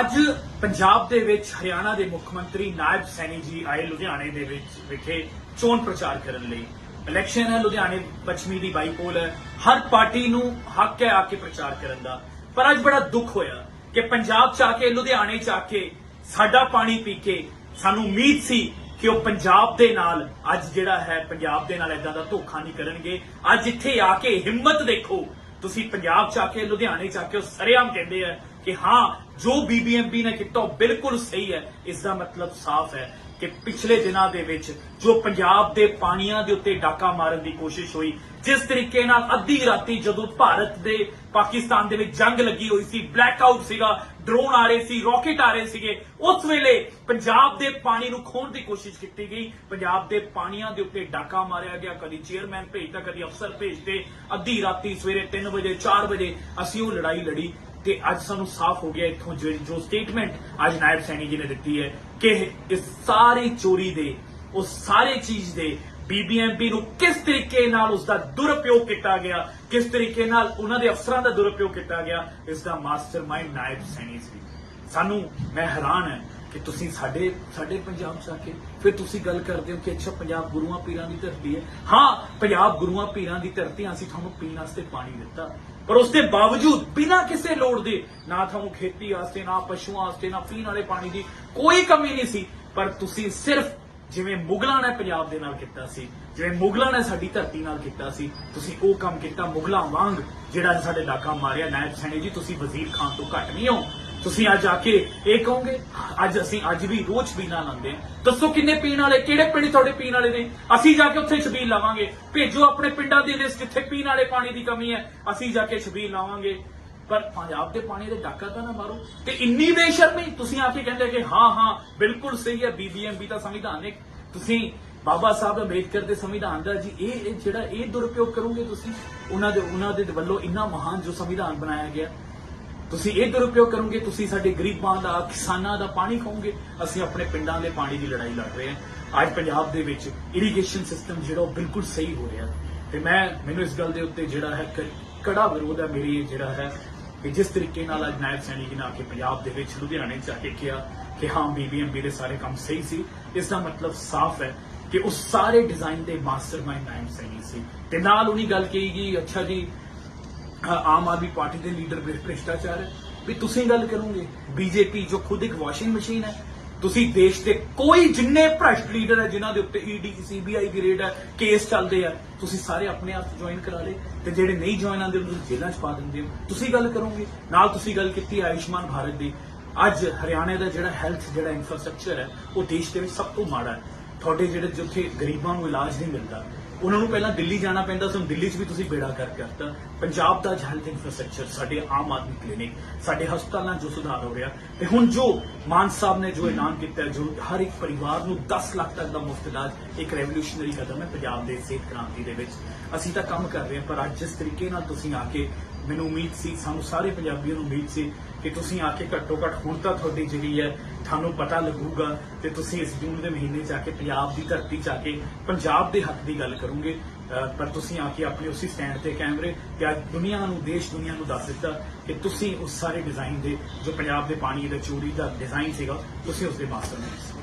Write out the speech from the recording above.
ਅੱਜ ਪੰਜਾਬ ਦੇ ਵਿੱਚ ਹਰਿਆਣਾ ਦੇ ਮੁੱਖ ਮੰਤਰੀ ਨਾਇਬ ਸੈਣੀ ਜੀ ਆਏ ਲੁਧਿਆਣੇ ਦੇ ਵਿੱਚ ਵਿਖੇ ਚੋਣ ਪ੍ਰਚਾਰ ਕਰਨ ਲਈ। ਇਲੈਕਸ਼ਨ ਹੈ, ਲੁਧਿਆਣੇ ਪੱਛਮੀ ਦੀ ਬਾਈਪੋਲ ਹੈ। ਹਰ ਪਾਰਟੀ ਨੂੰ ਹੱਕ ਹੈ ਆ ਕੇ ਪ੍ਰਚਾਰ ਕਰਨ ਦਾ। ਪਰ ਅੱਜ ਬੜਾ ਦੁੱਖ ਹੋਇਆ ਕਿ ਪੰਜਾਬ ਚ ਆ ਕੇ, ਲੁਧਿਆਣੇ ਚ ਆ ਕੇ ਸਾਡਾ ਪਾਣੀ ਪੀ ਕੇ ਸਾਨੂੰ ਉਮੀਦ ਸੀ ਕਿ ਉਹ ਪੰਜਾਬ ਦੇ ਨਾਲ, ਅੱਜ ਜਿਹੜਾ ਹੈ, ਪੰਜਾਬ ਦੇ ਨਾਲ ਇਦਾਂ ਦਾ ਧੋਖਾ ਨਹੀਂ ਕਰਨਗੇ। ਅੱਜ ਇੱਥੇ ਆ ਕੇ ਹਿੰਮਤ ਦੇਖੋ ਤੁਸੀਂ ਪੰਜਾਬ ਚ ਆ ਕੇ, ਲੁਧਿਆਣੇ ਚ ਆ ਕੇ ਉਹ ਸਰੇਆਮ ਕਹਿੰਦੇ ਆ ਕਿ ਹਾਂ, ਜੋ ਬੀਬੀਐਮਬੀ ਨੇ ਕੀਤਾ ਉਹ ਬਿਲਕੁਲ ਸਹੀ ਹੈ ਇਸ ਦਾ ਮਤਲਬ ਸਾਫ਼ ਹੈ। ਕਿ ਪਿਛਲੇ ਦਿਨਾਂ ਦੇ ਵਿੱਚ ਜੋ ਪੰਜਾਬ ਦੇ ਪਾਣੀਆਂ ਦੇ ਉੱਤੇ ਡਾਕਾ ਮਾਰਨ ਦੀ ਕੋਸ਼ਿਸ਼ ਹੋਈ, ਜਿਸ ਤਰੀਕੇ ਨਾਲ ਅੱਧੀ ਰਾਤੀ ਜਦੋਂ ਭਾਰਤ ਦੇ ਪਾਕਿਸਤਾਨ ਦੇ ਵਿੱਚ ਜੰਗ ਲੱਗੀ ਹੋਈ ਸੀ ਬਲੈਕਆਊਟ ਸੀਗਾ ਡਰੋਨ ਆ ਰਹੇ ਸੀ ਰਾਕਟ ਆ ਰਹੇ ਸੀਗੇ, ਉਸ ਵੇਲੇ ਪੰਜਾਬ ਦੇ ਪਾਣੀ ਨੂੰ ਖੋਣ ਦੀ ਕੋਸ਼ਿਸ਼ ਕੀਤੀ ਗਈ। ਪੰਜਾਬ ਦੇ ਪਾਣੀਆਂ ਦੇ ਉੱਤੇ ਡਾਕਾ ਮਾਰਿਆ ਗਿਆ। ਕਦੀ ਚੇਅਰਮੈਨ ਭੇਜਤਾ, ਕਦੀ ਅਫਸਰ ਭੇਜਦੇ ਅੱਧੀ ਰਾਤੀ ਸਵੇਰੇ 3 ਵਜੇ 4 ਵਜੇ ਅਸੀਂ ਉਹ ਲੜਾਈ ਲੜੀ। ਤੇ ਅੱਜ ਸਾਨੂੰ ਸਾਫ਼ ਹੋ ਗਿਆ ਇੱਥੋਂ ਜੋ ਜੋ ਸਟੇਟਮੈਂਟ ਅੱਜ ਨਾਇਬ ਸੈਣੀ ਜੀ ਨੇ ਦਿੱਤੀ ਹੈ ਕਿ ਇਸ ਸਾਰੀ ਚੋਰੀ ਦੇ, ਉਸ ਸਾਰੇ ਚੀਜ਼ ਦੇ ਬੀਬੀਐਮਪੀ ਨੂੰ ਕਿਸ ਤਰੀਕੇ ਨਾਲ ਉਸ ਦਾ ਦੁਰਉਪਯੋਗ ਕੀਤਾ ਗਿਆ, ਕਿਸ ਤਰੀਕੇ ਨਾਲ ਉਹਨਾਂ ਦੇ ਅਫਸਰਾਂ ਦਾ ਦੁਰਉਪਯੋਗ ਕੀਤਾ ਗਿਆ, ਇਸ ਦਾ ਮਾਸਟਰਮਾਈਂਡ ਨਾਇਬ ਸੈਣੀ ਸੀ। ਸਾਨੂੰ ਮੈਂ ਹੈਰਾਨ ਹੈ ਕਿ ਤੁਸੀਂ ਸਾਡੇ ਸਾਡੇ ਪੰਜਾਬ ਚ ਆ ਕੇ ਫਿਰ ਤੁਸੀਂ ਗੱਲ ਕਰਦੇ ਹੋ ਕਿ ਅੱਛਾ ਪੰਜਾਬ ਗੁਰੂਆਂ ਪੀਰਾਂ ਦੀ ਧਰਤੀ ਹੈ। ਹਾਂ, ਪੰਜਾਬ ਗੁਰੂਆਂ ਪੀਰਾਂ ਦੀ ਧਰਤੀ ਅਸੀਂ ਤੁਹਾਨੂੰ ਪੀਣ ਵਾਸਤੇ ਪਾਣੀ ਦਿੱਤਾ। ਪਰ ਉਸ ਦੇ ਬਾਵਜੂਦ ਬਿਨਾਂ ਕਿਸੇ ਲੋੜ ਦੇ ਨਾ ਤੁਹਾਨੂੰ ਖੇਤੀ ਵਾਸਤੇ, ਨਾ ਪਸ਼ੂਆਂ ਵਾਸਤੇ, ਨਾ ਪੀਣ ਵਾਲੇ ਪਾਣੀ ਦੀ ਕੋਈ ਕਮੀ ਨਹੀਂ ਸੀ। ਪਰ ਤੁਸੀਂ ਸਿਰਫ ਜਿਵੇਂ ਮੁਗਲਾਂ ਨੇ ਪੰਜਾਬ ਦੇ ਨਾਲ ਕੀਤਾ ਸੀ, ਜਿਵੇਂ ਮੁਗਲਾਂ ਨੇ ਸਾਡੀ ਧਰਤੀ ਨਾਲ ਕੀਤਾ ਸੀ, ਤੁਸੀਂ ਉਹ ਕੰਮ ਕੀਤਾ ਮੁਗਲਾਂ ਵਾਂਗ, ਜਿਹੜਾ ਸਾਡੇ ਡਾਕਾ ਮਾਰਿਆ। ਨਾਇਬ ਸੈਣੀ ਜੀ, ਤੁਸੀਂ ਵਜ਼ੀਰ ਖਾਨ ਤੋਂ ਘੱਟ ਨਹੀਂ ਹੋ। ਤੁਸੀਂ ਅੱਜ ਆ ਕੇ ਇਹ ਕਹੋਗੇ, ਅੱਜ ਅਸੀਂ ਅੱਜ ਵੀ ਰੋਜ਼ ਪੀਣਾ ਲਾਉਂਦੇ ਹਾਂ। ਦੱਸੋ ਕਿੰਨੇ ਪੀਣ ਵਾਲੇ, ਕਿਹੜੇ ਪਿੰਡ ਤੁਹਾਡੇ ਪੀਣ ਵਾਲੇ ਨੇ? ਅਸੀਂ ਜਾ ਕੇ ਉੱਥੇ ਛਬੀਲ ਲਾਵਾਂਗੇ। ਭੇਜੋ ਆਪਣੇ ਪਿੰਡਾਂ ਦੀ ਲਿਸਟ ਜਿੱਥੇ ਪੀਣ ਵਾਲੇ ਪਾਣੀ ਦੀ ਕਮੀ ਹੈ। ਅਸੀਂ ਜਾ ਕੇ ਛਬੀਲ ਲਾਵਾਂਗੇ। ਪਰ ਪੰਜਾਬ ਦੇ ਪਾਣੀ ਦੇ ਡਾਕਾ ਤਾਂ ਨਾ ਮਾਰੋ। ਤੇ ਇੰਨੀ ਬੇਸ਼ਰਮੀ, ਤੁਸੀਂ ਆ ਕੇ ਕਹਿੰਦੇ ਕਿ ਹਾਂ ਹਾਂ, ਬਿਲਕੁਲ ਸਹੀ ਹੈ ਬੀਬੀਐਮਬੀ ਸੰਵਿਧਾਨ ਇੱਕ। ਤੁਸੀਂ ਬਾਬਾ ਸਾਹਿਬ ਅੰਬੇਦਕਰ ਦੇ ਸੰਵਿਧਾਨ ਦਾ ਜੀ, ਇਹ ਇਹ ਜਿਹੜਾ ਇਹ ਦੁਰਪਯੋਗ ਕਰੋਗੇ ਤੁਸੀਂ, ਉਹਨਾਂ ਦੇ ਉਹਨਾਂ ਦੇ ਵੱਲੋਂ ਇੰਨਾ ਮਹਾਨ ਜੋ ਸੰਵਿਧਾਨ ਬਣਾਇਆ ਗਿਆ। ਤੁਸੀਂ ਇਹ ਦੁਰਉਪਯੋਗ ਕਰੋਗੇ, ਤੁਸੀਂ ਸਾਡੇ ਗਰੀਬਾਂ ਦਾ, ਕਿਸਾਨਾਂ ਦਾ ਪਾਣੀ ਖਾਓਗੇ, ਅਸੀਂ ਆਪਣੇ ਪਿੰਡਾਂ ਦੇ ਪਾਣੀ ਦੀ ਲੜਾਈ ਲੜ ਰਹੇ ਹਾਂ। ਅੱਜ ਪੰਜਾਬ ਦੇ ਵਿੱਚ ਇਰੀਗੇਸ਼ਨ ਸਿਸਟਮ ਜਿਹੜਾ ਉਹ ਬਿਲਕੁਲ ਸਹੀ ਹੋ ਰਿਹਾ ਤੇ ਮੈਂ, ਮੈਨੂੰ ਇਸ ਗੱਲ ਦੇ ਉੱਤੇ ਜਿਹੜਾ ਹੈ ਕੜਾ ਵਿਰੋਧ ਹੈ ਮੇਰੀ ਜਿਹੜਾ ਹੈ, ਕਿ ਜਿਸ ਤਰੀਕੇ ਨਾਲ ਅੱਜ ਨਾਇਬ ਸੈਣੀ ਜੀ ਨੇ ਆ ਕੇ ਪੰਜਾਬ ਦੇ ਵਿੱਚ ਲੁਧਿਆਣੇ ਚ ਆ ਕੇ ਕਿਹਾ ਕਿ ਹਾਂ ਬੀਬੀਐਮਬੀ ਦੇ ਸਾਰੇ ਕੰਮ ਸਹੀ ਸੀ। ਇਸ ਦਾ ਮਤਲਬ ਸਾਫ਼ ਹੈ ਕਿ ਉਸ ਸਾਰੇ ਡਿਜ਼ਾਈਨ ਦੇ ਮਾਸਟਰਮਾਈਂਡ ਨਾਇਬ ਸੈਣੀ ਸੀ। ਤੇ ਨਾਲ ਉਹਨੀ ਗੱਲ ਕਹੀ ਗਈ, ਅੱਛਾ ਜੀ ਆਮ ਆਦਮੀ ਪਾਰਟੀ ਦੇ ਲੀਡਰ ਭ੍ਰਿਸ਼ਟਾਚਾਰ ਹੈ। ਵੀ ਤੁਸੀਂ ਗੱਲ ਕਰੋਗੇ, ਬੀਜੇਪੀ ਜੋ ਖੁਦ ਇੱਕ ਵਾਸ਼ਿੰਗ ਮਸ਼ੀਨ ਹੈ, ਤੁਸੀਂ ਦੇਸ਼ ਦੇ ਕੋਈ ਜਿੰਨੇ ਭ੍ਰਸ਼ਟ ਲੀਡਰ ਹੈ, ਜਿਨ੍ਹਾਂ ਦੇ ਉੱਤੇ E ਈਡੀ ਸੀਬੀਆਈ ਦੀ ਰੇਡ ਹੈ ਕੇਸ ਚੱਲਦੇ ਆ, ਤੁਸੀਂ ਸਾਰੇ ਆਪਣੇ ਆਪ ਜੁਆਇਨ ਕਰਾ ਲਏ, ਤੇ ਜਿਹੜੇ ਨਹੀਂ ਜੁਆਇਨ ਆਉਂਦੇ, ਉਹਨਾਂ ਨੂੰ ਜੇਲ੍ਹਾਂ 'ਚ ਪਾ ਦਿੰਦੇ ਹੋ। ਤੁਸੀਂ ਗੱਲ ਕਰੋਗੇ, ਨਾਲ ਤੁਸੀਂ ਗੱਲ ਕੀਤੀ ਆਯੁਸ਼ਮਾਨ ਭਾਰਤ ਦੀ। ਅੱਜ ਹਰਿਆਣਾ ਦਾ ਜਿਹੜਾ ਹੈਲਥ ਜਿਹੜਾ ਇਨਫਰਾਸਟ੍ਰਕਚਰ ਹੈ, ਉਹ ਦੇਸ਼ ਦੇ ਵਿੱਚ ਸਭ ਤੋਂ ਮਾੜਾ ਹੈ। ਤੁਹਾਡੇ ਜਿਹੜੇ ਜਿੱਥੇ ਗਰੀਬਾਂ ਨੂੰ ਇਲਾਜ ਨਹੀਂ ਮਿਲਦਾ, ਉਹਨਾਂ ਨੂੰ ਪਹਿਲਾਂ ਦਿੱਲੀ ਜਾਣਾ ਪੈਂਦਾ ਸੀ ਦਿੱਲੀ 'ਚ ਵੀ ਤੁਸੀਂ ਬੇੜਾ ਕਰ ਕਰਤਾ ਪੰਜਾਬ ਦਾ ਹੈਲਥ ਇਨਫਰਾਸਟ੍ਰਕਚਰ ਸਾਡੇ ਆਮ ਆਦਮੀ ਕਲੀਨਿਕ ਸਾਡੇ ਹਸਪਤਾਲਾਂ 'ਚ ਸੁਧਾਰ ਹੋ ਰਿਹਾ ਤੇ ਹੁਣ ਜੋ ਮਾਨ ਸਾਹਿਬ ਨੇ ਜੋ ਐਲਾਨ ਕੀਤਾ ਜੋ ਹਰ ਇੱਕ ਪਰਿਵਾਰ ਨੂੰ 10 ਲੱਖ ਤੱਕ ਦਾ ਮੁਫਤ ਇਲਾਜ, ਇੱਕ ਰੈਵੋਲੂਸ਼ਨਰੀ ਕਦਮ ਹੈ ਪੰਜਾਬ ਦੇ ਸਿਹਤ ਕ੍ਰਾਂਤੀ ਦੇ ਵਿੱਚ। ਅਸੀਂ ਤਾਂ ਕੰਮ ਕਰ ਰਹੇ ਹਾਂ, ਪਰ ਅੱਜ ਜਿਸ ਤਰੀਕੇ ਨਾਲ ਤੁਸੀਂ ਆ ਕੇ ਮੈਨੂੰ ਉਮੀਦ ਸੀ, ਸਾਨੂੰ ਸਾਰੇ ਪੰਜਾਬੀਆਂ ਨੂੰ ਉਮੀਦ ਸੀ ਕਿ ਤੁਸੀਂ ਆ ਕੇ ਘੱਟੋ ਘੱਟ ਹੁਣ ਤਾਂ ਤੁਹਾਡੀ ਜਿਹੜੀ ਹੈ ਤੁਹਾਨੂੰ ਪਤਾ ਲੱਗੂਗਾ ਤੇ ਤੁਸੀਂ ਇਸ ਜੂਨ ਦੇ ਮਹੀਨੇ 'ਚ ਆ ਕੇ ਪੰਜਾਬ ਦੀ ਧਰਤੀ 'ਚ ਆ ਕੇ ਪੰਜਾਬ ਦੇ ਹੱਕ ਦੀ ਗੱਲ ਕਰੋਗੇ। ਪਰ ਤੁਸੀਂ ਆ ਕੇ ਆਪਣੇ ਉਸੇ ਸਟੈਂਡ ਤੇ ਕੈਮਰੇ ਤੇ ਅੱਜ ਦੁਨੀਆ ਨੂੰ, ਦੇਸ਼ ਦੁਨੀਆ ਨੂੰ ਦੱਸ ਦਿੱਤਾ ਕਿ ਤੁਸੀਂ ਉਸ ਸਾਰੇ ਡਿਜ਼ਾਈਨ ਦੇ, ਜੋ ਪੰਜਾਬ ਦੇ ਪਾਣੀ ਦਾ ਚੋਰੀ ਦਾ ਡਿਜ਼ਾਈਨ ਸੀਗਾ, ਤੁਸੀਂ ਉਸ ਦੇ ਮਾਸਟਰ ਨਹੀਂ ਸੀ